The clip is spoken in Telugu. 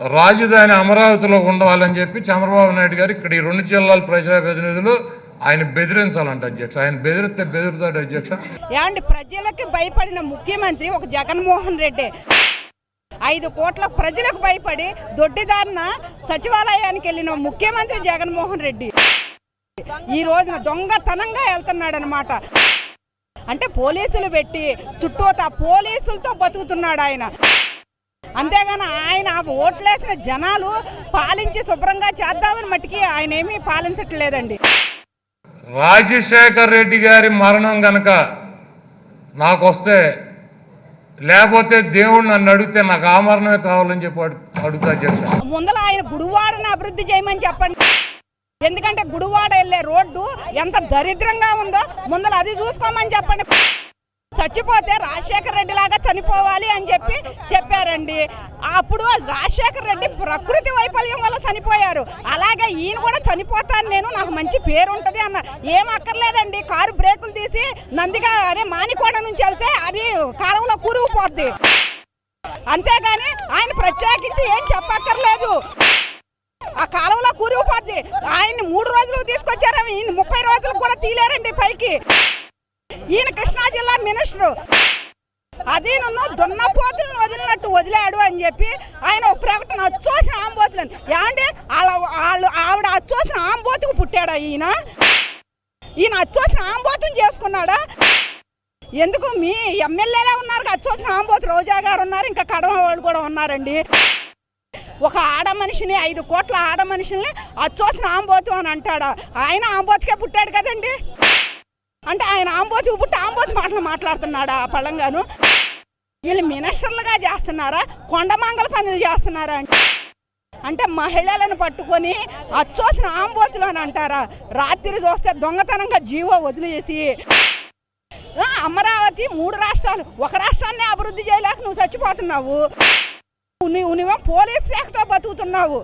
రాజధాని అమరావతిలో ఉండాలని చెప్పి చంద్రబాబు నాయుడు గారు ఇక్కడ ఈ రెండు జిల్లాల ప్రజాప్రతినిధులు ఆయన బెదిరించాలంట అధ్యక్ష. ఆయన బెదిరిస్తే బెదిరుతాడు అధ్యక్ష. ఏమండి ప్రజలకి భయపడిన ముఖ్యమంత్రి ఒక జగన్మోహన్ రెడ్డి. ఐదు కోట్ల ప్రజలకు భయపడి దొడ్డిదారిన సచివాలయానికి వెళ్ళిన ముఖ్యమంత్రి జగన్మోహన్ రెడ్డి ఈ రోజున దొంగతనంగా వెళ్తున్నాడు అనమాట అంటే పోలీసులు పెట్టి చుట్టూతా పోలీసులతో బతుకుతున్నాడు ఆయన అంతేగాని ఆయన ఓట్లేసిన జనాలు పాలించి శుభ్రంగా చేద్దామని మట్టికి ఆయన ఏమీ పాలించట్లేదండి. రాజశేఖర్ రెడ్డి గారి మరణం గనక నాకు వస్తే లేకపోతే దేవుడు నన్ను అడిగితే నాకు ఆ మరణమే కావాలని చెప్పి అడు- అడుగుతా అధ్యక్ష ముందల ఆయన గుడివాడని అభివృద్ధి చేయమని చెప్పండి. ఎందుకంటే గుడివాడ వెళ్ళే రోడ్డు ఎంత దరిద్రంగా ఉందో ముందల అది చూసుకోమని చెప్పండి. చచ్చిపోతే రాజశేఖర రెడ్డి లాగా చనిపోవాలి అని చెప్పి చెప్పారండి. అప్పుడు రాజశేఖర రెడ్డి ప్రకృతి వైఫల్యం వల్ల చనిపోయారు. అలాగే ఈయన కూడా చనిపోతాను నేను నాకు మంచి పేరు ఉంటుంది అన్న ఏం అక్కర్లేదండి. కారు బ్రేకులు తీసి నందిగా అదే మానికోడ నుంచి వెళ్తే అది కాలంలో కూరుకుపోద్ది. అంతేగాని ఆయన ప్రత్యేకించి ఏం చెప్పక్కర్లేదు. ఆ కాలంలో కూరిగిపోద్ది ఆయన్ని మూడు రోజులు తీసుకొచ్చారు ఈయన ముప్పై రోజులు కూడా తీలేరండి పైకి. ఈయన కృష్ణా జిల్లా మినిస్టర్. అది నన్ను దున్నపోతులను వదిలినట్టు వదిలాడు అని చెప్పి ఆయన ఒక ప్రకటన అచ్చోసిన ఆంబోతులను. ఏమంటే వాళ్ళ వాళ్ళు ఆవిడ అచ్చోసిన ఆంబోతుకు పుట్టాడా ఈయన? ఈయన అచ్చోసిన ఆంబోతుని చేసుకున్నాడా? ఎందుకు మీ ఎమ్మెల్యేలే ఉన్నారు అచ్చోసిన ఆంబోతు రోజా గారు ఉన్నారు ఇంకా కడమ వాళ్ళు కూడా ఉన్నారండి. ఒక ఆడ మనిషిని ఐదు కోట్ల ఆడ మనిషిని అచ్చోసిన ఆంబోతు అని అంటాడా? ఆయన ఆంబోతుకే పుట్టాడు కదండి. అంటే ఆయన ఆంబోచి పుట్టి ఆంబోచి మాటలు మాట్లాడుతున్నాడా ఆ పళ్ళంగాను వీళ్ళు మినిస్టర్లుగా చేస్తున్నారా? కొండమాంగల పనులు చేస్తున్నారా? అంటే మహిళలను పట్టుకొని అచ్చోసిన ఆంబోతులు అని అంటారా? రాత్రి చూస్తే దొంగతనంగా జీవో వదిలేసి అమరావతి మూడు రాష్ట్రాలు ఒక రాష్ట్రాన్ని అభివృద్ధి చేయలేక నువ్వు చచ్చిపోతున్నావు. నువ్వు పోలీస్ శాఖతో బతుకుతున్నావు.